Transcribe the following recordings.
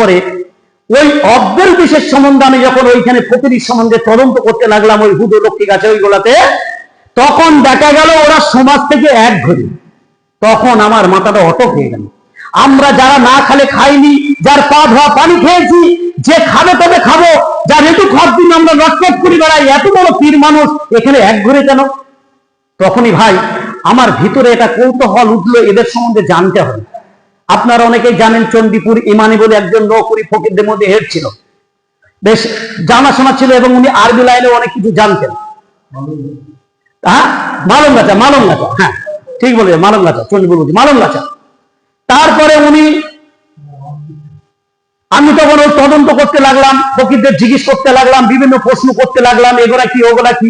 পরে ওই অব্দের বিশেষ সম্বন্ধে আমি যখন ওইখানে ফকিরির সম্বন্ধে তদন্ত করতে লাগলাম, ওই হুদো লক্ষ্মী গাছে ওইগুলাতে, তখন দেখা গেল ওরা সমাজ থেকে এক ঘড়ি। তখন আমার মাথাটা অটক হয়ে গেল। আমরা যারা না খালে খাইনি, যার পা ধোয়া পানি খেয়েছি, যে খাবে তবে খাব, যার একটু খাওয়ার দিন আমরা রটপট করি বেড়াই, এত বড় পীর মানুষ এখানে এক ঘুরে কেন? তখনই ভাই, আমার ভিতরে এটা কৌতূহল উঠল, এদের সম্বন্ধে জানতে হবে। আপনারা অনেকেই জানেন চণ্ডীপুর ইমানি বলে একজন নৌকরি ফকিরদের মধ্যে হেড ছিল। বেশ জানাশোনা ছিল এবং উনি আরবি লাইনে অনেক কিছু জানতেন। হ্যাঁ? মালম গাছা মালম গাছা হ্যাঁ। ঠিক বলে মালম গাছা চণ্ডীপুর বলছি মালম গাছা তারপরে উনি, আমি তখন ওই তদন্ত করতে লাগলাম, ফকিরদের জিজ্ঞেস করতে লাগলাম, বিভিন্ন প্রশ্ন করতে লাগলাম, এগুলা কি, ওগুলা কি?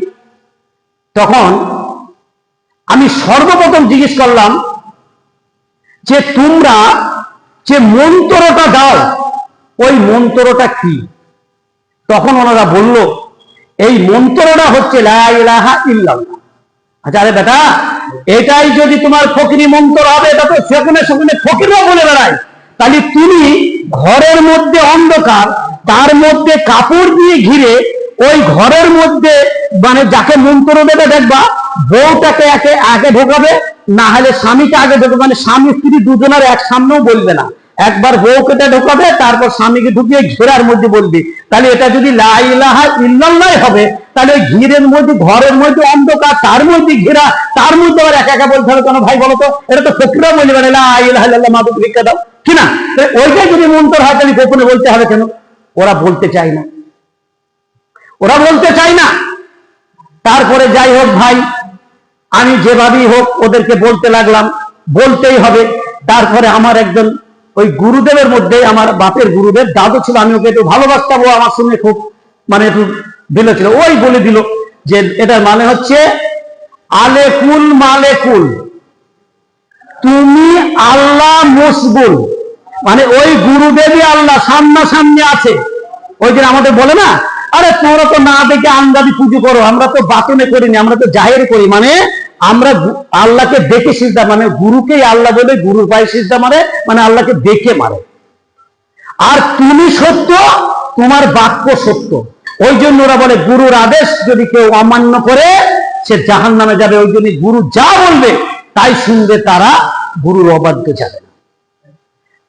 তখন আমি সর্বপ্রথম জিজ্ঞেস করলাম যে তোমরা যে মন্ত্রটা দাও, ওই মন্ত্রটা কি? তখন ওনারা বলল, এই মন্ত্রটা হচ্ছে লা ইলাহা ইল্লাল্লাহ। আচ্ছা আরে বেটা, এটাই যদি তোমার ফকিরি মন্ত্র হবে, এটা তো সেখানে সেখানে ফকিরও বলে বেড়ায়। তাহলে তুমি ঘরের মধ্যে অন্ধকার, তার মধ্যে কাপড় দিয়ে ঘিরে, ওই ঘরের মধ্যে মানে যাকে মন্ত্র দেবে, দেখবা, বউটাকে একে আগে ঢোকাবে না হলে স্বামীকে আগে ঢোকাবে মানে স্বামী স্ত্রী দুজনের এক সামনেও বলবে না। একবার বউকে ঢোকাবে, তারপর স্বামীকে ঢুকিয়ে ঘেরার মধ্যে বলবি। তাহলে এটা যদি হবে, তাহলে ঘিরের মধ্যে, ঘরের মধ্যে অন্ধকার, তার মধ্যে ঘেরা, তার মধ্যে আবার একা একা বলতে হবে কেন ভাই বলো তো? এটা তো ফকরা বলবে না লা ইলাহা ইল্লাল্লাহ মাবুদ ভিক্ষা দাও। কি না? ওইটাই যদি মন্ত্র হয় তাহলে গোপনে বলতে হবে কেন? ওরা বলতে চায় না। ওরা বলতে চায় না। তারপরে যাই হোক ভাই আমি যেভাবেই হোক ওদেরকে বলতে লাগলাম, বলতেই হবে। তারপরে আমার একজন ওই গুরুদেবের মধ্যে, আমার বাপের গুরুদেব, দাদু ছিল, আমি ওকে একটু ভালোবাসতাম আমার সঙ্গে খুব মানে একটু দিল ছিল। ওই বলে দিল যে, এটার মানে হচ্ছে আলেকুল মালেকুল। তুমি আল্লাহ মসগুল মানে ওই গুরুদেবই আল্লাহ, সামনাসামনি আছে। ওই যে আমাদের বলে না আরে তোমরা তো না দেখে আন্দাজি পুজো করো, আমরা তো বাতনে করিনি, আমরা তো জাহের করি মানে আমরা আল্লাহকে দেখে সিজদা মানে গুরুকেই আল্লাহ বলে, গুরুর পায়ে সিজদা মারে মানে আল্লাহকে দেখে মারে। আর তুমি সত্য, তোমার বাক্য সত্য। ওই জন্য ওরা বলে, গুরুর আদেশ যদি কেউ অমান্য করে, সে জাহান নামে যাবে। ওই জন্য গুরু যা বলবে, তাই শুনবে তারা গুরুর অবাধ্য যাবে।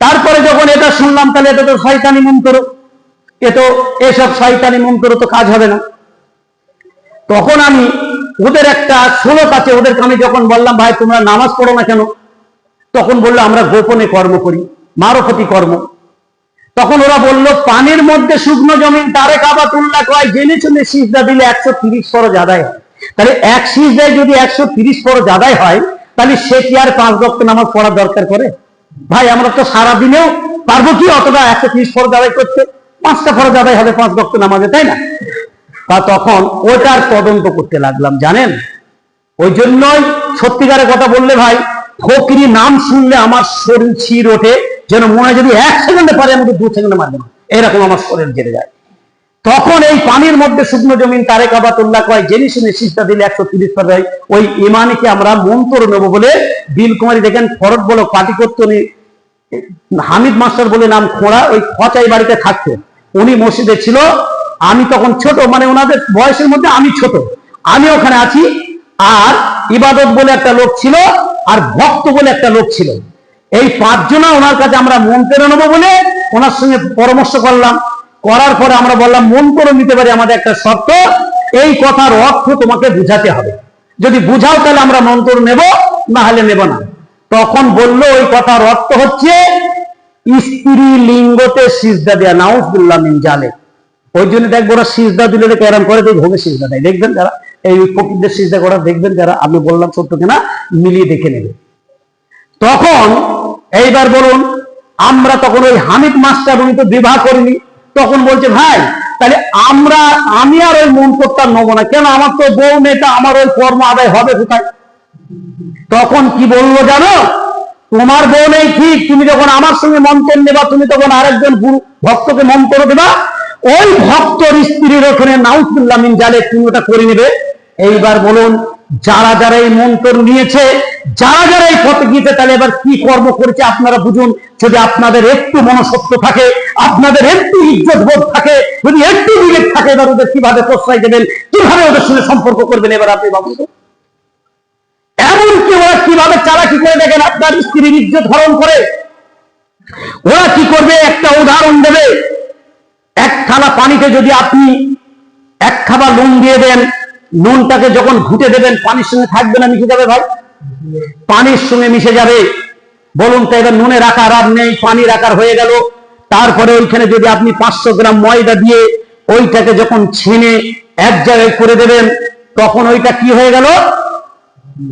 তারপরে যখন এটা শুনলাম, তাহলে এটা তো শয়তানি মন্ত্র। এ তো এসব শয়তানি মন্ত্র তো কাজ হবে না। তখন আমি ওদের একটা শ্লোক আছে ওদেরকে আমি যখন বললাম, ভাই, তোমরা নামাজ পড়ো না কেন? তখন বলল, আমরা গোপনে কর্ম করি মারফতি কর্ম। তখন ওরা বলল, পানির মধ্যে শুকনো জমিন, তারে কাবা তুল্লা কয় জেনে শুনে সিজদা দিলে একশো তিরিশ ফরজ আদায় হয়? তাহলে এক সিজদায় যদি একশো তিরিশ ফরজ আদায় হয়, তাহলে সে কি আর পাঁচ রক্ত নামাজ পড়ার দরকার করে? ভাই, আমরা তো সারা দিনেও পারব কি অতটা একশো তিরিশ ফরজ আদায় করতে? পাঁচটা ফরজ আদায় হবে, পাঁচ রক্ত নামাজে, তাই না? তা তখন ওটার তদন্ত করতে লাগলাম, জানেন? ওই জন্যই সত্যিকারের কথা বললে ভাই, ফকিরি নাম শুনলে আমার শরীর ছিঁড় ওঠে, যেন মনে যদি এক সেকেন্ডে পারে, আমাকে দু সেকেন্ডে মারবে না। এরকম আমার শরীর জেরে যায়। তখন এই পানির মধ্যে শুকনো জমিন তারে কাবাতুল্লাহ কয়, জেনে শুনে সিস্তা দিলে একশো তিরিশ পারে ওই ইমানিকে আমরা মন্ত্র নেব বলে বিল কুমারী দেখেন ফরত বলো পাটি করতো হামিদ মাস্টার বলে নাম খোঁড়া, ওই খচাই বাড়িতে থাকতো। উনি মসজিদে ছিল, আমি তখন ছোট মানে ওনাদের বয়সের মধ্যে আমি ছোট। আমি ওখানে আছি, আর ইবাদত বলে একটা লোক ছিল, আর ভক্ত বলে একটা লোক ছিল। এই পাঁচজনা ওনার কাছে আমরা মন্ত্র নেব বলে ওনার সঙ্গে পরামর্শ করলাম। করার পরে আমরা বললাম মন্ত্র নিতে পারি আমাদের একটা শর্ত, এই কথার অর্থ তোমাকে বুঝাতে হবে। যদি বুঝাও তাহলে আমরা মন্ত্র নেব, না হলে নেব না। তখন বলল, ওই কথার অর্থ হচ্ছে স্ত্রী লিঙ্গতে সিজদা দেয়া নাউজুল্লাহ মিন জালে ওই জন্য দেখব ওরা সিজদা দিলে এরম করে দেখে ভোগে সিজদা দেয়। দেখবেন যারা এই ফকিরদের সিজদা করা দেখবেন যারা, আমি বললাম সত্য কিনা, মিলিয়ে দেখে নেবে। তখন, এইবার বলুন, আমরা তখন ওই হামিদ মাস্টার উনি তো বিবাহ করিনি, তখন বলছে, ভাই, তাহলে আমরা, আমি আর ওই মন্তব্যটা নেব না। কেন আমার তো বউ নেতা আমার ওই কর্ম আদায় হবে কোথায়? তখন কি বলল জানো? তোমার বউ নেই, ঠিক, তুমি যখন আমার সঙ্গে মন্ত্র নেবা, তুমি তখন আরেকজন গুরু ভক্তকে মন্ত্র দেবা। ওই ভক্তর স্ত্রীর ওখানে নাউজুল্লাহ মিন জালে তুমি ওটা করে নেবে। এইবার বলুন, যারা যারা এই মন্ত্র নিয়েছে, যারা যারা এই পথে গিয়েছে, তাহলে এবার কি কর্ম করেছে আপনারা বুঝুন। যদি আপনাদের একটু মনসত্ব থাকে, আপনাদের একটু ইজ্জত বোধ থাকে, যদি একটু বিবেক থাকে, এবার ওদের কীভাবে প্রশ্রয় দেবেন, কীভাবে ওদের সঙ্গে সম্পর্ক করবেন, এবার আপনি বাবু এমনকি ওরা কীভাবে চালাকি করে দেখেন? আপনার স্ত্রীর ইজ্জত হরণ করে। ওরা কি করবে? একটা উদাহরণ দেবে। এক থালা পানিতে যদি আপনি এক খাবার নুন দিয়ে দেন, নুনটাকে যখন ঘুটে দেবেন, পানির সঙ্গে থাকবে না, মিশে যাবে ভাই? পানির সঙ্গে মিশে যাবে। বলুন তো, এবার নুনের আকার আর নেই, পানির আকার হয়ে গেল। তারপরে ওইখানে যদি আপনি পাঁচশো গ্রাম ময়দা দিয়ে ওইটাকে যখন ছেনে এক জায়গায় করে দেবেন, তখন ওইটা কি হয়ে গেল?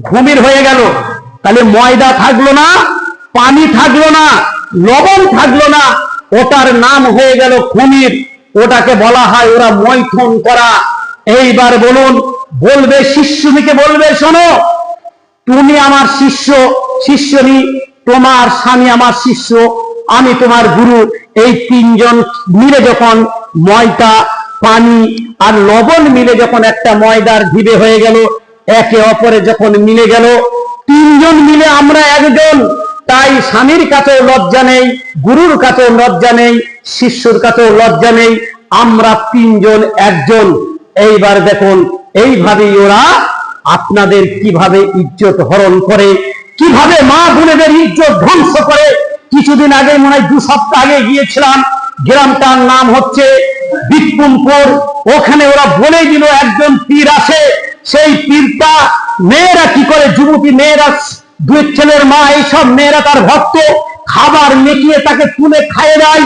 ঘুমির হয়ে গেল। তাহলে ময়দা থাকল না, পানি থাকল না, লবণ থাকল না, ওটার নাম হয়ে গেল খুমির ওটাকে বলা হয় ওরা মৈথুন করা। এইবার বলুন, বলবে শিষ্যদিকে বলবে, শোনো, তুমি আমার শিষ্য শিষ্যনি তোমার স্বামী আমার শিষ্য, আমি তোমার গুরু। এই তিনজন মিলে যখন ময়দা, পানি আর লবণ মিলে যখন একটা ময়দার ঢিবে হয়ে গেল একে অপরে যখন মিলে গেল, তিনজন মিলে আমরা একজন। তাই স্বামীর কাছেও লজ্জা নেই, গুরুর কাছেও লজ্জা নেই, শিষ্যর কাছেও লজ্জা নেই, আমরা তিনজন একজন। এইবার দেখুন, এইভাবেই ওরা আপনাদের কীভাবে ইজ্জত হরণ করে, কীভাবে মা বোনেদের ইজ্জত ধ্বংস করে। কিছুদিন আগে মনে হয় দু সপ্তাহ আগে গিয়েছিলাম, গ্রামটার নাম হচ্ছে বিক্রমপুর। ওখানে ওরা বলে দিল, একজন পীর আছে সেই পীরটা মেয়েরা কি করে? যুবতী মেয়েরা, দুই ছেলের মা, এইসব মেয়েরা তার ভক্ত। খাবার মেকিয়ে তাকে তুলে খাইয়ে দেয়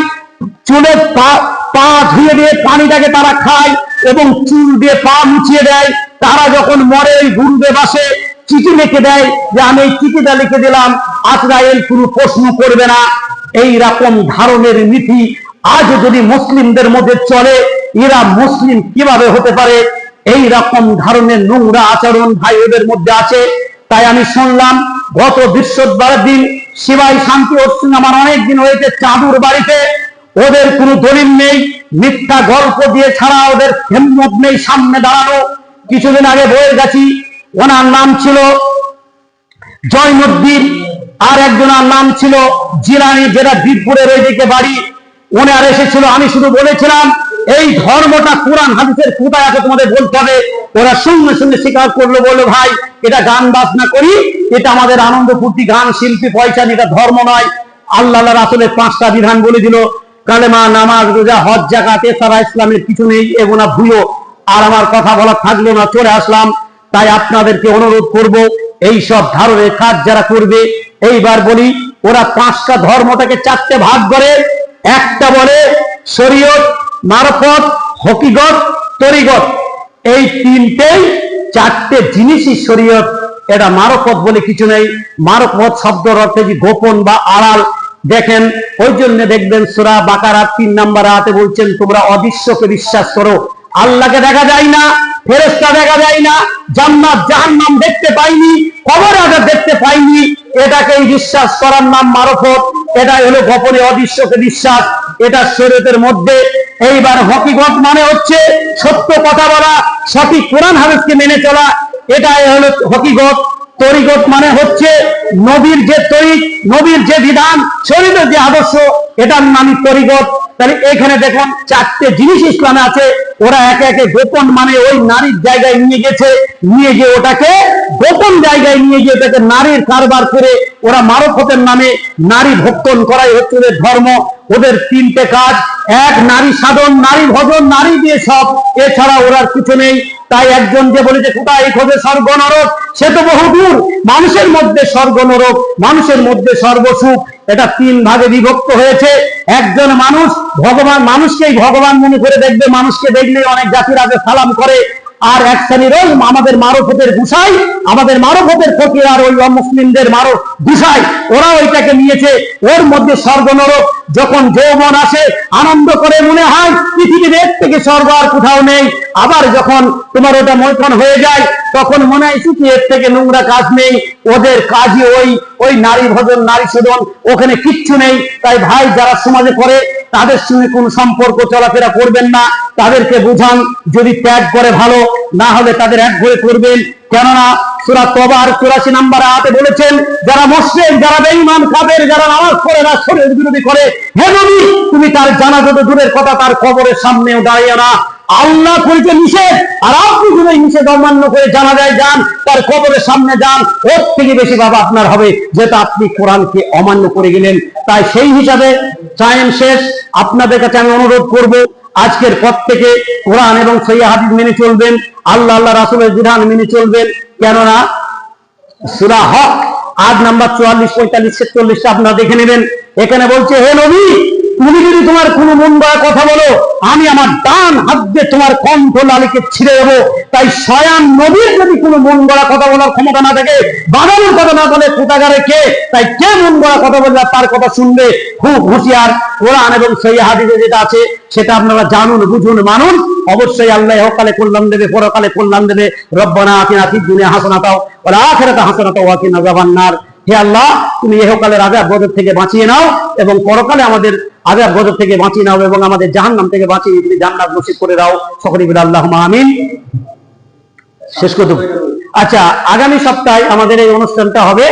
চুলে পা ধুয়ে দিয়ে পানিটাকে তারা খায় এবং চুল দিয়ে পা মুছিয়ে দেয়। তারা যখন মরে ওই গুরুদেব আসে চিঠি লিখে দেয় যে, আমি এই চিঠিটা লিখে দিলাম। আজরায়েল কোনো প্রশ্ন করবে না। এই রকম ধারণের নীতি আজ যদি মুসলিমদের মধ্যে চলে, এরা মুসলিম কীভাবে হতে পারে? এই রকম ধরনের নোংরা আচরণ ভাই ওদের মধ্যে আছে। তাই আমি শুনলাম, গত বৃহস্পতিবার দিন শিবাই শান্তি অশ্বিন আমার অনেকদিন হয়েছে চাঁদুর বাড়িতে। ওদের কোনো দলিল নেই, মিথ্যা গল্প দিয়ে ছাড়া ওদের হেম্মত নেই সামনে দাঁড়ানো। কিছুদিন আগে বয়ে গেছি, ওনার নাম ছিল জয়নুদ্দিন আর একজনের নাম ছিল জিরানি যেটা বীরপুরের ওই বাড়ি। ওনার এসেছিল, আমি শুধু বলেছিলাম এই ধর্মটা কোরআন, হাদিসের কোথায় আছে তোমাদের বলতে হবে? ওরা সঙ্গে সঙ্গে স্বীকার করল, বলল, ভাই, এটা গান বাজনা করি, এটা আমাদের আনন্দ ফুর্তি, গান, শিল্পী, পয়সা এটা ধর্ম নয়। আল্লাহ রাসুলের পাঁচটা বিধান বলে দিল, কালেমা, নামাজ, রোজা, হজ জাকাত এছাড়া ইসলামের কিছু নেই এগুনা ভুয়ো আর আমার কথা বলা থাকল না, চলে আসলাম। তাই আপনাদেরকে অনুরোধ করব, এই সব ধারণের কাজ যারা করবে, এইবার বলি, ওরা পাঁচটা ধর্মটাকে চারটে ভাগ করে, একটা বলে শরীয়ত মারফত, হকিগত, তরিগত। এই তিনটেই চারটে জিনিসই শরীয়ত। এটা মারফত বলে কিছু নেই। মারফত শব্দর অর্থে যে গোপন বা আড়াল। দেখেন, ওই জন্য দেখবেন সুরা বাকারা তিন নাম্বার হাতে বলছেন, তোমরা অদৃশ্যকে বিশ্বাস করো। আল্লাহকে দেখা যায় না ফেরেস্তা দেখা যায় না, জান্নাত, জাহান্নাম দেখতে পাইনি, কবর আজাব দেখতে পাইনি। এটাকেই বিশ্বাস করার নাম মারফত। এটা হলো গোপনে অদৃশ্যকে বিশ্বাস। এটা শরীয়তের মধ্যে এইবার হকিগত মানে হচ্ছে সত্য কথা বলা, সঠিক কোরআন হাদিসকে মেনে চলা। এটাই হলো হকিগত। তরিগত মানে হচ্ছে নবীর যে তরিক, নবীর যে বিধান, শরীরের যে আদর্শ, এটার নামই তরিগত। তাহলে এখানে দেখুন চারটে জিনিস ইসলামে আছে। ওরা একে একে গোপন মানে ওই নারীর জায়গায় নিয়ে গেছে। নিয়ে গিয়ে ওটাকে গোপন জায়গায় নিয়ে গিয়ে ওটাকে নারীর কারবার করে ওরা মারফতের নামে নারী ভক্ষণ করাই হচ্ছে ওদের ধর্ম, ওদের তিনটে কাজ। এক, নারী সাধন, নারী ভজন, নারী দিয়ে সব। এছাড়া ওরা কিছু নেই। তাই একজন যে বলে যে কোথায় খোঁজে স্বর্গ নরক সে তো বহু দূর। মানুষের মধ্যে স্বর্গ নরক মানুষের মধ্যে সর্বসুখ। এটা তিন ভাগে বিভক্ত হয়েছে। একজন মানুষ, ভগবান, মানুষকেই ভগবান মনে করে দেখবে। মানুষকে দেখলে অনেক জাতির আগে সালাম করে। আর এক শ্রেণির ওই আমাদের মারফতের গুসাই, আমাদের মারফতের ফকির আর ওই মুসলিমদের মারো গুসাই। ওরা ওইটাকে নিয়েছে, ওর মধ্যে স্বর্গ নরক যখন যৌবন আসে, আনন্দ করে মনে হয়, পৃথিবীর এর থেকে স্বর্গ আর কোথাও নেই। আবার যখন তোমার ওটা মৈথন হয়ে যায়, তখন মনে হয় শুধু এর থেকে নোংরা কাজ নেই, ওদের কাজই ওই ওই নারী ভজন, নারী শোধন, ওখানে কিচ্ছু নেই। তাই ভাই, যারা সমাজে করে তাদের সঙ্গে কোন সম্পর্ক চলাফেরা করবেন না। তাদেরকে বুঝান, যদি ত্যাগ করে ভালো, না হলে তাদের এক ঘরে করবেন। কেননা সুরা তোবার চুরাশি নাম্বার আয়াতে বলেছেন, যারা মুসলিম যারা বেঈমান কাফের, যারা নামাজ পড়ে না, শরীর বিরোধী করে, হে নবী, তুমি তার জানাজা তো দূরের কথা, তার কবরের সামনেও দাঁড়িয়ে না। আল্লাহ করিতে নিষেধ, আর আপনি যদি নিষেধ অমান্য করে জানা যায় যান, তার কবরের সামনে যান, ওর থেকে বেশি বাবা আপনার হবে, যেটা আপনি কোরআনকে অমান্য করে গেলেন। তাই সেই হিসাবে টাইম শেষ। আপনাদের কাছে আমি অনুরোধ করব আজকের পর থেকে কোরআন এবং সৈয়া হাদিস মেনে চলবেন, আল্লাহ আল্লাহ রাসুলের বিধান মেনে চলবেন। কেননা সুরা হক আট নাম্বার চুয়াল্লিশ, পঁয়তাল্লিশ ছেচল্লিশটা আপনারা দেখে নেবেন। এখানে বলছে, হে নবী তুমি যদি তোমার কোনো মন কথা বলো, আমি আমার ডান হাত দিয়ে তোমার কণ্ঠ লালিকে ছিঁড়ে দেবো। তাই স্বয়ং নবীর যদি কোনো মন গড়া কথা বলার ক্ষমতা না থাকে বাগানের কথা না বলে কোথাগারে কে? তাই কে মন গড়া কথা বলবে তার কথা শুনবে? খুব হুঁশিয়ার কোরআন এবং সেই হাদিসে যেটা আছে, সেটা আপনারা জানুন, বুঝুন, মানুন। অবশ্যই আল্লাহ হকালে কল্যাণ দেবে, পরকালে কল্যাণ দেবে। রব্বানা আতিনা ফিদ দুনিয়া হাসানাতাও, ওয়াল আখিরাতে হাসানাতাও, ওয়া কিনা আযাবান্নার হে আল্লাহ, তুমি এহকালের আজাব গজব থেকে বাঁচিয়ে নাও এবং পরকালে আমাদের আজাব গজব থেকে বাঁচিয়ে নাও এবং আমাদের জাহান্নাম থেকে বাঁচিয়ে তুমি জান্নাত নসিব করে দাও। সকলে আল্লাহ আমিন। শেষ করতে আচ্ছা আগামী সপ্তাহে আমাদের এই অনুষ্ঠানটা হবে